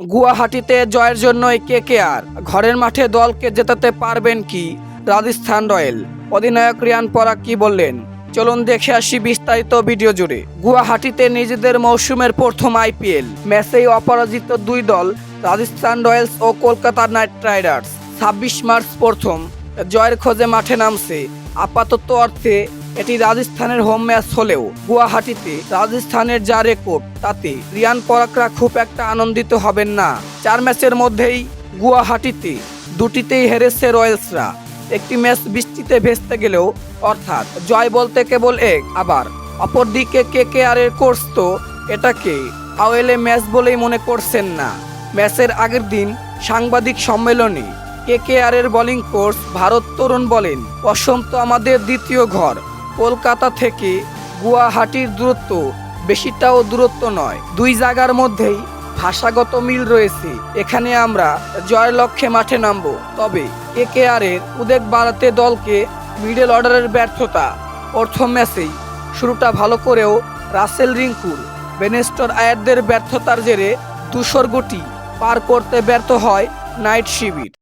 গুয়াহাটিতে জয়ের জন্যই কে কে আর? ঘরের মাঠে দলকে জেতাতে পারবেন কি? রাজস্থান রয়্যাল। অধিনায়ক রিয়ান পরাগ কি বললেন? চলুন দেখে আসি বিস্তারিত ভিডিও জুড়ে। গুয়াহাটিতে নিজেদের মৌসুমের প্রথম আইপিএল। ম্যাচেই অপরাজিত দুই দল, রাজস্থান রয়্যালস ও কলকাতা নাইট রাইডার্স। ছাব্বিশ মার্চ প্রথম। জয়ের খোঁজে মাঠে নামছে। আপাতত অর্থে এটি রাজস্থানের হোম ম্যাচ হলেও গুয়াহাটিতে রাজস্থানের যা রেকর্ড, তাতে রিয়ান পরাকরা খুব একটা আনন্দিত হবেন না। চার ম্যাচের মধ্যেই গুয়াহাটিতে দুটিতেই হেরেছে রয়্যালসরা। একটি ম্যাচ বৃষ্টিতে ভেস্তে গেলেও, অর্থাৎ জয় বলতে কেবল এক, আবার অপরদিকে কে কে আর এর কোর্স তো এটাকে আওয়েলে ম্যাচ বলেই মনে করছেন না। ম্যাচের আগের দিন সাংবাদিক সম্মেলনে কে কে আর এর বোলিং কোর্স ভারত তরুণ বলেন অসম তো আমাদের দ্বিতীয় ঘর। কলকাতা থেকে গুয়াহাটির দূরত্ব বেশিটাও দূরত্ব নয়। দুই জায়গার মধ্যেই ভাষাগত মিল রয়েছে। এখানে আমরা জয়ের লক্ষ্যে মাঠে নামবো। তবে কে কে আর এর উদ্বেগ বাড়াতে দলকে মিডল অর্ডারের ব্যর্থতা প্রথম ম্যাচেই শুরুটা ভালো করেও রাসেল রিঙ্কুর, বেনেস্টর আয়ারদের ব্যর্থতার জেরে দুশোর গুটি পার করতে ব্যর্থ হয় নাইট শিবির।